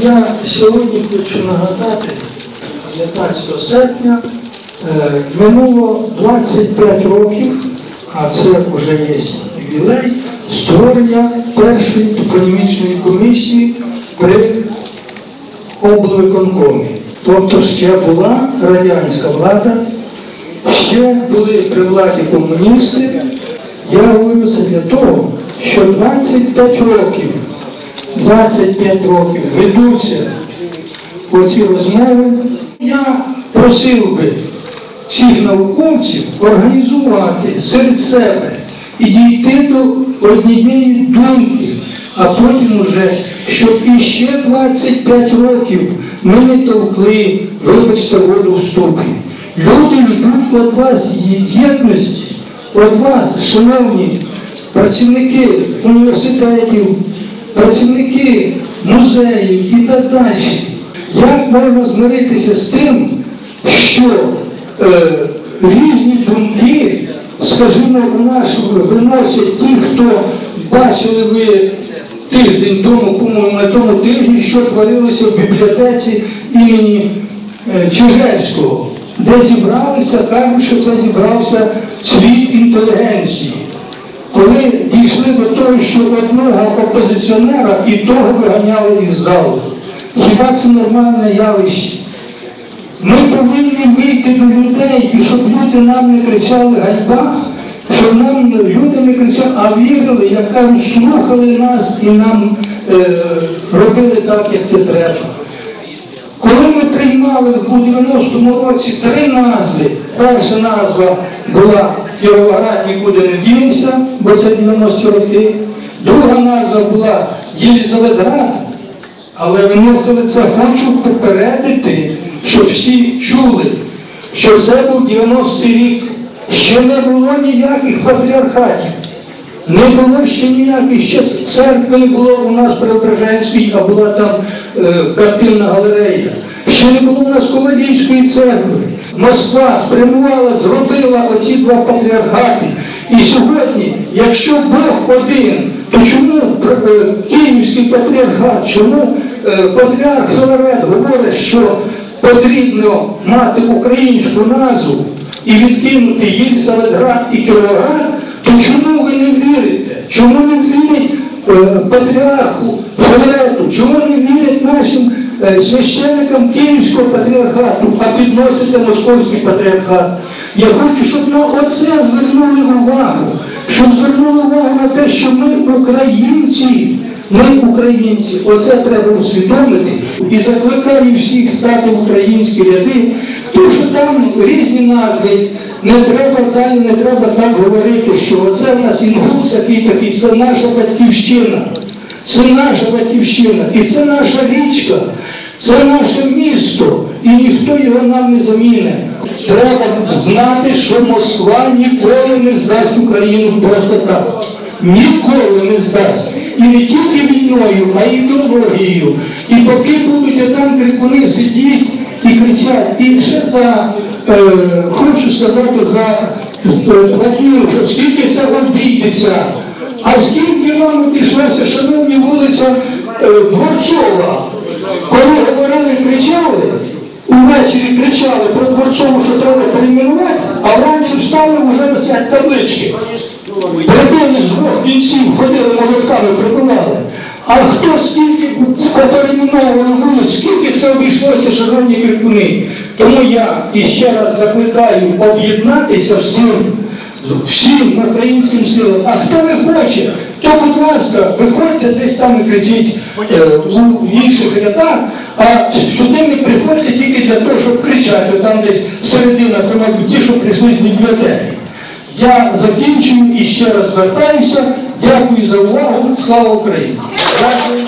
Я сьогодні хочу нагадати, 15 серпня е, минуло 25 років, а це вже є ювілей, створення першої топонімічної комісії при облвиконкомі. Тобто ще була радянська влада, ще були при владі комуністи. Я говорю це для того, що 25 років 25 років ведуться оці розмови. Я просив би всіх науковців організувати серед себе і дійти до однієї думки, а потім уже, щоб іще 25 років ми не товкли, вибачте, воду в ступі. Люди ждуть від вас єдності, від вас, шановні працівники університетів, працівники музеїв і так далі. Як можна змиритися з тим, що е, різні думки, скажімо, у нас виносять ті, хто бачили ви тиждень тому, по-моєму, на тому тижні, що творилося в бібліотеці імені е, де зібралися, кажуть, що це зібрався світ інтелігенції коли дійшли до того, що одного опозиціонера і того виганяли із залу. Хіба це нормальне явище? Ми повинні вийти до людей, і щоб люди нам не кричали ганьба, щоб нам люди не кричали, а вірили, як кажуть, слухали нас і нам е, робили так, як це треба. Коли ми приймали у 90-му році три назви, перша назва була Кіровоград нікуди не дінься, бо це 90 роки. Друга назва була Єлізаветград, але виносили це хочу попередити, щоб всі чули, що це був 90-й рік. Ще не було ніяких патріархатів. Не було ще ніяких, ще церкви не було у нас Преображенській, а була там е, картинна галерея. Ще не було у нас Ковалівської церкви. Москва спрямувала, зробила оці два патріархати. І сьогодні, якщо Бог один, то чому е, Київський патріархат, чому е, патріарх Філарет говорить, що потрібно мати українську назву і відкинути Єлисаветград і Кіровоград, то чому ви не вірите? Чому не вірять е, патріарху Філарету? Чому не вірять нашим священникам Київського патріархату, а підносите московський патріархат? Я хочу, щоб на оце звернули увагу, щоб звернули увагу на те, що ми українці. Ми українці, оце треба усвідомити і закликаю всіх стати в українські ряди, тому що там різні назви, не треба далі, не треба так говорити, що оце в нас інгул такий такий, це наша батьківщина, це наша батьківщина, і це наша річка, це наше місто, і ніхто його нам не заміне. Треба знати, що Москва ніколи не здасть Україну просто так. Ніколи не здасть. І не тільки війною, а й ідеологією. І поки будуть там крикуни сидіть і кричать. І ще за, е, хочу сказати за платню, що скільки це обійдеться. А скільки вам обійшлося, шановні вулиця е, Дворцова, коли говорили, кричали, увечері кричали про Дворцову, що треба перейменувати, а вранці встали вже висять таблички. Прибили з двох кінців, ходили молотками, прибивали. А хто скільки поперейменовували вулиць, скільки це обійшлося, шановні крикуни? Тому я іще раз закликаю об'єднатися всім, всім українським силам. А хто не хоче, то, будь ласка, виходьте десь там і кричіть е, у інших рядах, а сюди не приходьте тільки для того, щоб кричати, там десь середина, це мабуть ті, що прийшли з бібліотеки. Я закінчую і ще раз звертаюся. Дякую за увагу. Слава Україні! Дякую.